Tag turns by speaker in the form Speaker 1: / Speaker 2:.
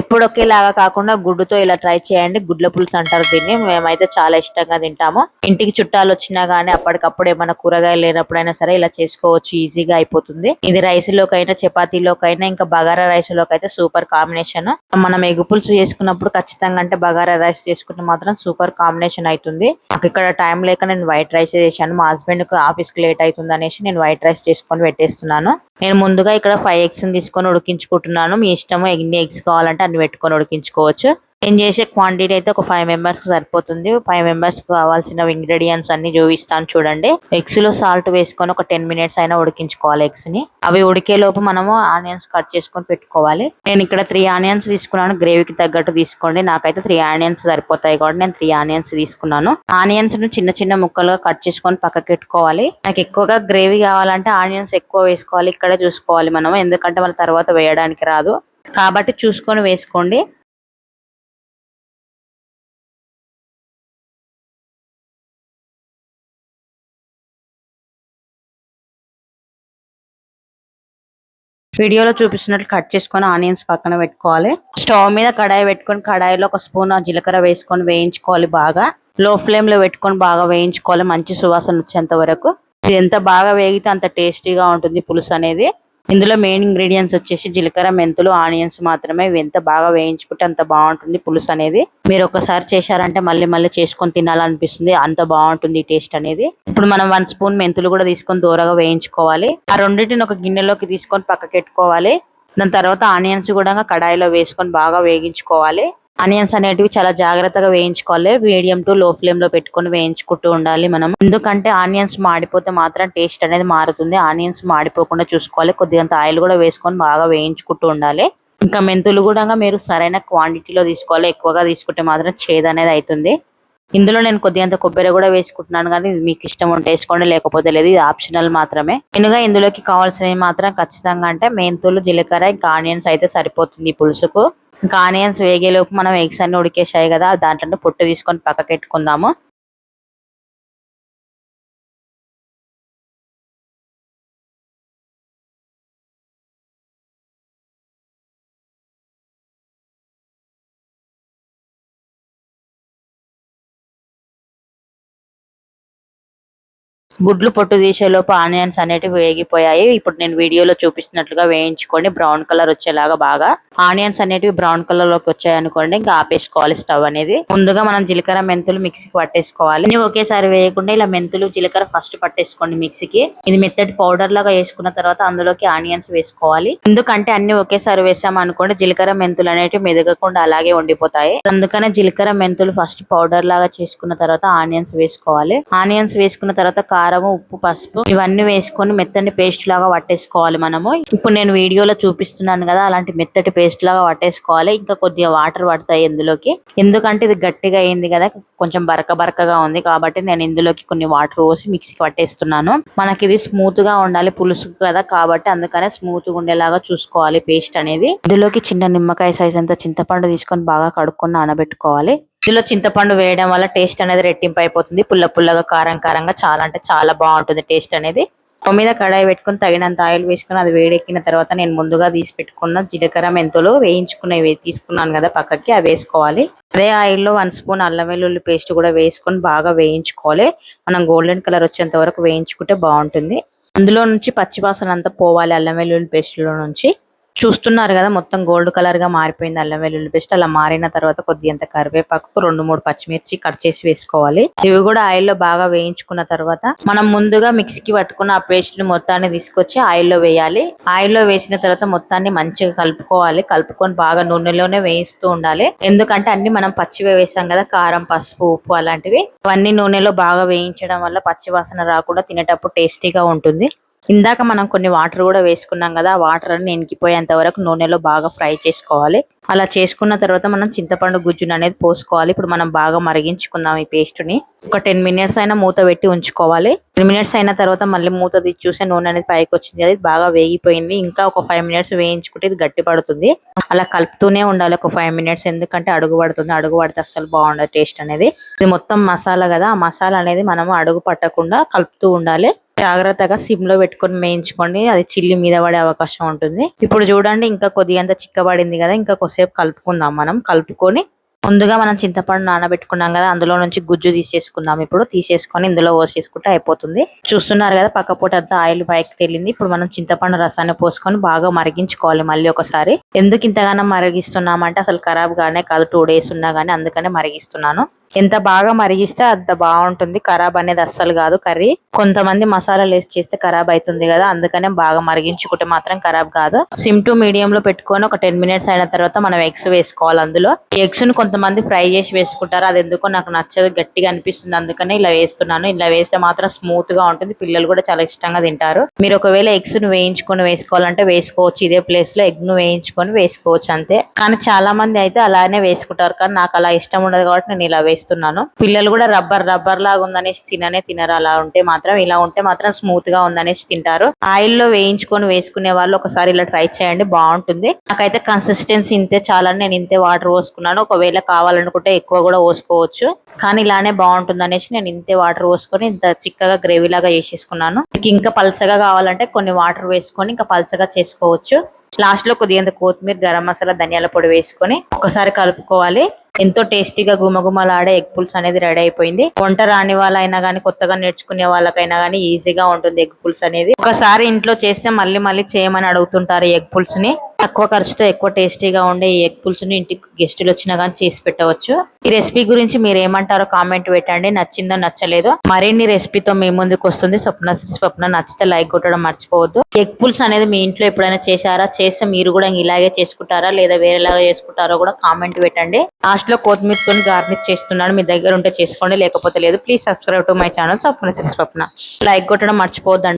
Speaker 1: ఎప్పుడు ఒకేలాగా కాకుండా గుడ్డుతో ఇలా ట్రై చేయండి. గుడ్ల పులుసు అంటారు దీన్ని. మేమైతే చాలా ఇష్టంగా తింటాము. ఇంటికి చుట్టాలు వచ్చినా గానీ అప్పటికప్పుడు ఏమైనా కూరగాయలు లేనప్పుడైనా సరే ఇలా చేసుకోవచ్చు. ఈజీగా అయిపోతుంది. ఇది రైస్ లోకైనా చపాతీలోకైనా ఇంకా బగారా రైస్లోకి అయితే సూపర్ కాంబినేషన్. మనం ఎగ్గు పులుసు చేసుకున్నప్పుడు ఖచ్చితంగా అంటే బగారా రైస్ చేసుకుంటే మాత్రం సూపర్ కాంబినేషన్ అవుతుంది నాకు ఇక్కడ టైం లేక నేను వైట్ రైస్ చేశాను. మా హస్బెండ్కు ఆఫీస్కి లేట్ అవుతుంది అనేసి నేను వైట్ రైస్ చేసుకొని పెట్టేస్తున్నాను. నేను ముందుగా ఇక్కడ ఫైవ్ ఎగ్స్ తీసుకొని ఉడికించుకుంటున్నాను. మీ ఇష్టము ఎన్ని ఎగ్స్ కావాలంటే దాన్ని పెట్టుకొని ఉడికించుకోవచ్చు. నేను చేసే క్వాంటిటీ అయితే ఒక ఫైవ్ మెంబర్స్కి సరిపోతుంది. ఫైవ్ మెంబర్స్కి కావాల్సిన ఇంగ్రీడియంట్స్ అన్ని చూపిస్తాను చూడండి. ఎగ్స్లో సాల్ట్ వేసుకొని ఒక టెన్ మినిట్స్ అయినా ఉడికించుకోవాలి ఎగ్స్ని. అవి ఉడికే లోపు మనము ఆనియన్స్ కట్ చేసుకొని పెట్టుకోవాలి. నేను ఇక్కడ త్రీ ఆనియన్స్ తీసుకున్నాను. గ్రేవీకి తగ్గట్టు తీసుకోండి. నాకైతే త్రీ ఆనియన్స్ సరిపోతాయి కాబట్టి నేను త్రీ ఆనియన్స్ తీసుకున్నాను. ఆనియన్స్ను చిన్న చిన్న ముక్కలుగా కట్ చేసుకొని పక్కకి పెట్టుకోవాలి. నాకు ఎక్కువగా గ్రేవీ కావాలంటే ఆనియన్స్ ఎక్కువ వేసుకోవాలి. ఇక్కడే చూసుకోవాలి మనం ఎందుకంటే మన తర్వాత వేయడానికి రాదు. కాబట్టి చూసుకొని వేసుకోండి. వీడియోలో చూపిస్తున్నట్లు కట్ చేసుకొని ఆనియన్స్ పక్కన పెట్టుకోవాలి. స్టవ్ మీద కడాయి పెట్టుకొని కడాయిలో ఒక స్పూన్ జీలకర్ర వేసుకొని వేయించుకోవాలి బాగా. లో ఫ్లేమ్లో పెట్టుకొని బాగా వేయించుకోవాలి. మంచి సువాసన వచ్చేంత వరకు. ఇది ఎంత బాగా వేగితే అంత టేస్టీగా ఉంటుంది పులుసు అనేది. ఇందులో మెయిన్ ఇంగ్రీడియంట్స్ వచ్చేసి జీలకర్ర మెంతులు ఆనియన్స్ మాత్రమే. ఎంత బాగా వేయించుకుంటే అంత బాగుంటుంది పులుసు అనేది. మీరు ఒకసారి చేశారంటే మళ్ళీ మళ్ళీ చేసుకొని తినాలనిపిస్తుంది. అంత బాగుంటుంది టేస్ట్ అనేది. ఇప్పుడు మనం వన్ స్పూన్ మెంతులు కూడా తీసుకొని దూరగా వేయించుకోవాలి. ఆ రెండింటిని ఒక గిన్నెలోకి తీసుకొని పక్కకెట్టుకోవాలి దాని తర్వాత ఆనియన్స్ కూడా కడాయిలో వేసుకొని బాగా వేగించుకోవాలి. ఆనియన్స్ అనేటివి చాలా జాగ్రత్తగా వేయించుకోవాలి. మీడియం టు లో ఫ్లేమ్లో పెట్టుకొని వేయించుకుంటూ ఉండాలి మనం. ఎందుకంటే ఆనియన్స్ మాడిపోతే మాత్రం టేస్ట్ అనేది మారుతుంది. ఆనియన్స్ మాడిపోకుండా చూసుకోవాలి. కొద్దిగంత ఆయిల్ కూడా వేసుకొని బాగా వేయించుకుంటూ ఉండాలి. ఇంకా మెంతులు కూడా మీరు సరైన క్వాంటిటీలో తీసుకోవాలి. ఎక్కువగా తీసుకుంటే మాత్రం చేదు అనేది అవుతుంది ఇందులో నేను కొద్దిగంత కొబ్బరి కూడా వేసుకుంటున్నాను కానీ ఇది మీకు ఇష్టం ఉంటే వేసుకోండి. లేకపోతే లేదు ఇది ఆప్షనల్ మాత్రమే. మెయిన్గా ఇందులోకి కావాల్సినవి మాత్రం ఖచ్చితంగా అంటే మెంతులు జీలకర్ర ఇంకా ఆనియన్స్ అయితే సరిపోతుంది పులుసుకు. ఇంకా ఆనియన్స్ వేగేలోపు మనం ఎగ్స్ అన్ని ఉడికేసాయి కదా దాంట్లో పొట్టు తీసుకొని పక్కకి పెట్టుకుందాము గుడ్లు పొట్టు తీసేలోపు ఆనియన్స్ అనేటివి వేగిపోయాయి. ఇప్పుడు నేను వీడియోలో చూపిస్తున్నట్లుగా వేయించుకొని బ్రౌన్ కలర్ వచ్చేలాగా బాగా. ఆనియన్స్ అనేటివి బ్రౌన్ కలర్లోకి వచ్చాయనుకోండి ఇంకా ఆపేసుకోవాలి స్టవ్ అనేది. ముందుగా మనం జీలకర్ర మెంతులు మిక్సీకి పట్టేసుకోవాలి. ఇవి ఒకేసారి వేయకుండా ఇలా మెంతులు జీలకర్ర ఫస్ట్ పట్టేసుకోండి మిక్సీకి. ఇది మెత్తటి పౌడర్ లాగా వేసుకున్న తర్వాత అందులోకి ఆనియన్స్ వేసుకోవాలి. ఎందుకంటే అన్ని ఒకేసారి వేసాం అనుకోండి జీలకర్ర మెంతులు అనేటివి మెదగకుండా అలాగే ఉండిపోతాయి. అందుకనే జీలకర్ర మెంతులు ఫస్ట్ పౌడర్ లాగా చేసుకున్న తర్వాత ఆనియన్స్ వేసుకోవాలి. ఆనియన్స్ వేసుకున్న తర్వాత కారం ఉప్పు పసుపు ఇవన్నీ వేసుకొని మెత్తని పేస్ట్ లాగా పట్టేసుకోవాలి మనము. ఇప్పుడు నేను వీడియోలో చూపిస్తున్నాను కదా అలాంటి మెత్తటి పేస్ట్ లాగా పట్టేసుకోవాలి ఇంకా కొద్దిగా వాటర్ పడతాయి ఇందులోకి. ఎందుకంటే ఇది గట్టిగా అయింది కదా కొంచెం బరక బరకగా ఉంది కాబట్టి నేను ఇందులోకి కొన్ని వాటర్ పోసి మిక్సీకి పట్టేస్తున్నాను మనకి ఇది స్మూత్గా ఉండాలి పులుసు కదా కాబట్టి అందుకనే స్మూత్గా ఉండేలాగా చూసుకోవాలి పేస్ట్ అనేది. ఇందులోకి చిన్న నిమ్మకాయ సైజ్ అంత చింతపండు తీసుకొని బాగా కడుక్కొని నానబెట్టుకోవాలి. ఇందులో చింతపండు వేయడం వల్ల టేస్ట్ అనేది రెట్టింపు అయిపోతుంది. పుల్ల పుల్లగా కారం కారంగా చాలా అంటే చాలా బాగుంటుంది టేస్ట్ అనేది. స్టవ్ మీద కడాయి పెట్టుకుని తగినంత ఆయిల్ వేసుకొని అది వేడెక్కిన తర్వాత నేను ముందుగా తీసి పెట్టుకున్న జీలకర్ర మెంతులు వేయించుకునేవి తీసుకున్నాను కదా పక్కకి అవి వేసుకోవాలి. అదే ఆయిల్లో వన్ స్పూన్ అల్లం వెల్లుల్లి పేస్ట్ కూడా వేసుకొని బాగా వేయించుకోవాలి. మనం గోల్డెన్ కలర్ వచ్చేంత వరకు వేయించుకుంటే బాగుంటుంది. అందులో నుంచి పచ్చివాసన అంతా పోవాలి అల్లం వెల్లుల్లి పేస్ట్లో నుంచి. చూస్తున్నారు కదా మొత్తం గోల్డ్ కలర్గా మారిపోయింది అల్లం వెల్లుల్లి పేస్ట్. అలా మారిన తర్వాత కొద్దిగంత కరివేపాకు రెండు మూడు పచ్చిమిర్చి కట్ చేసి వేసుకోవాలి. ఇవి కూడా ఆయిల్లో బాగా వేయించుకున్న తర్వాత మనం ముందుగా మిక్సీకి పట్టుకున్న ఆ పేస్ట్ని మొత్తాన్ని తీసుకొచ్చి ఆయిల్లో వేయాలి. ఆయిల్లో వేసిన తర్వాత మొత్తాన్ని మంచిగా కలుపుకోవాలి. కలుపుకొని బాగా నూనెలోనే వేయిస్తూ ఉండాలి. ఎందుకంటే అన్ని మనం పచ్చివే వేసాం కదా కారం పసుపు ఉప్పు అలాంటివి. అవన్నీ నూనెలో బాగా వేయించడం వల్ల పచ్చి వాసన రాకుండా తినేటప్పుడు టేస్టీగా ఉంటుంది. ఇందాక మనం కొన్ని వాటర్ కూడా వేసుకున్నాం కదా ఆ వాటర్ అన్ని ఇంకిపోయేంత వరకు నూనెలో బాగా ఫ్రై చేసుకోవాలి. అలా చేసుకున్న తర్వాత మనం చింతపండు గుజ్జును అనేది పోసుకోవాలి. ఇప్పుడు మనం బాగా మరిగించుకుందాం ఈ పేస్ట్ని ఒక టెన్ మినిట్స్ అయినా మూత పెట్టి ఉంచుకోవాలి. టెన్ మినిట్స్ అయిన తర్వాత మళ్ళీ మూత తీసి చూసే నూనె అనేది పైకి వచ్చింది. అది బాగా వేగిపోయింది. ఇంకా ఒక ఫైవ్ మినిట్స్ వేయించుకుంటే ఇది గట్టి పడుతుంది. అలా కలుపుతూనే ఉండాలి ఒక ఫైవ్ మినిట్స్. ఎందుకంటే అడుగు పడుతుంది. అడుగు పడితే అసలు బాగుండదు టేస్ట్ అనేది. ఇది మొత్తం మసాలా కదా. ఆ మసాలా అనేది మనం అడుగు పట్టకుండా కలుపుతూ ఉండాలి. జాగ్రత్తగా సిమ్లో పెట్టుకొని వేయించుకోండి. అది చిల్లి మీద పడే అవకాశం ఉంటుంది. ఇప్పుడు చూడండి ఇంకా కొద్దిగా చిక్కబడింది కదా. ఇంకా కాసేపు కలుపుకుందాం మనం. కలుపుకొని ముందుగా మనం చింతపండు నానబెట్టుకున్నాం కదా అందులో నుంచి గుజ్జు తీసేసుకుందాం ఇప్పుడు. తీసేసుకొని ఇందులో పోసేసుకుంటే అయిపోతుంది. చూస్తున్నారు కదా పక్క పూట అంతా ఆయిల్ పైకి తేలింది. ఇప్పుడు మనం చింతపండు రసాన్ని పోసుకొని బాగా మరిగించుకోవాలి మళ్ళీ ఒకసారి. ఎందుకు ఇంతగానో మరిగిస్తున్నామంటే అసలు ఖరాబ్ గానే కాదు టూ డేస్ ఉన్నా కానీ అందుకనే మరిగిస్తున్నాను. ఎంత బాగా మరిగిస్తే అంత బాగుంటుంది. ఖరాబ్ అనేది అస్సలు కాదు కర్రీ. కొంతమంది మసాలాలు వేసి చేస్తే ఖరాబ్ అవుతుంది కదా అందుకనే బాగా మరిగించుకుంటే మాత్రం ఖరాబ్ కాదు. సిమ్ టు మీడియం లో పెట్టుకొని ఒక టెన్ మినిట్స్ అయిన తర్వాత మనం ఎగ్స్ వేసుకోవాలి అందులో. ఎగ్స్ను కొంతమంది ఫ్రై చేసి వేసుకుంటారు. అది ఎందుకో నాకు నచ్చదు గట్టిగా అనిపిస్తుంది. అందుకనే ఇలా వేస్తున్నాను. ఇలా వేస్తే మాత్రం స్మూత్గా ఉంటుంది. పిల్లలు కూడా చాలా ఇష్టంగా తింటారు. మీరు ఒకవేళ ఎగ్స్ను వేయించుకొని వేసుకోవాలంటే వేసుకోవచ్చు. ఇదే ప్లేస్లో ఎగ్ను వేయించుకొని వేసుకోవచ్చు అంతే. కానీ చాలా మంది అయితే అలానే వేసుకుంటారు. కానీ నాకు అలా ఇష్టం ఉండదు కాబట్టి నేను ఇలా చేస్తున్నాను. పిల్లలు కూడా రబ్బర్ రబ్బర్ లాగా ఉందనేసి తిననే తినరు. అలా ఉంటే మాత్రం ఇలా ఉంటే మాత్రం స్మూత్గా ఉందనేసి తింటారు. ఆయిల్లో వేయించుకొని వేసుకునే వాళ్ళు ఒకసారి ఇలా ట్రై చేయండి బాగుంటుంది. నాకైతే కన్సిస్టెన్సీ ఇంతే చాలని నేను ఇంతే వాటర్ పోసుకున్నాను. ఒకవేళ కావాలనుకుంటే ఎక్కువ కూడా పోసుకోవచ్చు. కానీ ఇలానే బాగుంటుంది అనేసి నేను ఇంతే వాటర్ పోసుకొని ఇంత చిక్కగా గ్రేవీ లాగా చేసేసుకున్నాను. మీకు ఇంకా పలసగా కావాలంటే కొన్ని వాటర్ వేసుకొని ఇంకా పలసగా చేసుకోవచ్చు. లాస్ట్లో కొద్దిగా కొత్తిమీర గరం మసాలా ధనియాల పొడి వేసుకొని ఒకసారి కలుపుకోవాలి. ఎంతో టేస్టీగా గుమగుమలాడే ఎగ్ పుల్స్ అనేది రెడీ అయిపోయింది. వంట రాని వాళ్ళైనా కానీ కొత్తగా నేర్చుకునే వాళ్ళకైనా కానీ ఈజీగా ఉంటుంది ఎగ్ పుల్స్ అనేది. ఒకసారి ఇంట్లో చేస్తే మళ్ళీ మళ్ళీ చేయమని అడుగుతుంటారు ఎగ్ పుల్స్ని తక్కువ ఖర్చుతో ఎక్కువ టేస్టీగా ఉండే ఈ ఎగ్ పుల్స్ని ఇంటికి గెస్టులు వచ్చినా కానీ చేసి పెట్టవచ్చు. ఈ రెసిపీ గురించి మీరు ఏమంటారో కామెంట్ పెట్టండి. నచ్చిందో నచ్చలేదో మరిన్ని రెసిపీతో మీ ముందుకు వస్తుంది స్వప్న. స్వప్న నచ్చితే లైక్ కొట్టడం మర్చిపోవద్దు. ఎగ్ పుల్స్ అనేది మీ ఇంట్లో ఎప్పుడైనా చేశారా? చేస్తే మీరు కూడా ఇలాగే చేసుకుంటారా? లేదా వేరేలాగా చేసుకుంటారో కూడా కామెంట్ పెట్టండి. లాస్ట్ లో కొత్తిమీరతో గార్నిష్ చేస్తున్నాను మీ దగ్గర ఉంటే చేసుకోండి. లేకపోతే లేదు. Please subscribe to my channel. Swapna Swapna. Like కొట్టడం మర్చిపోద్దండి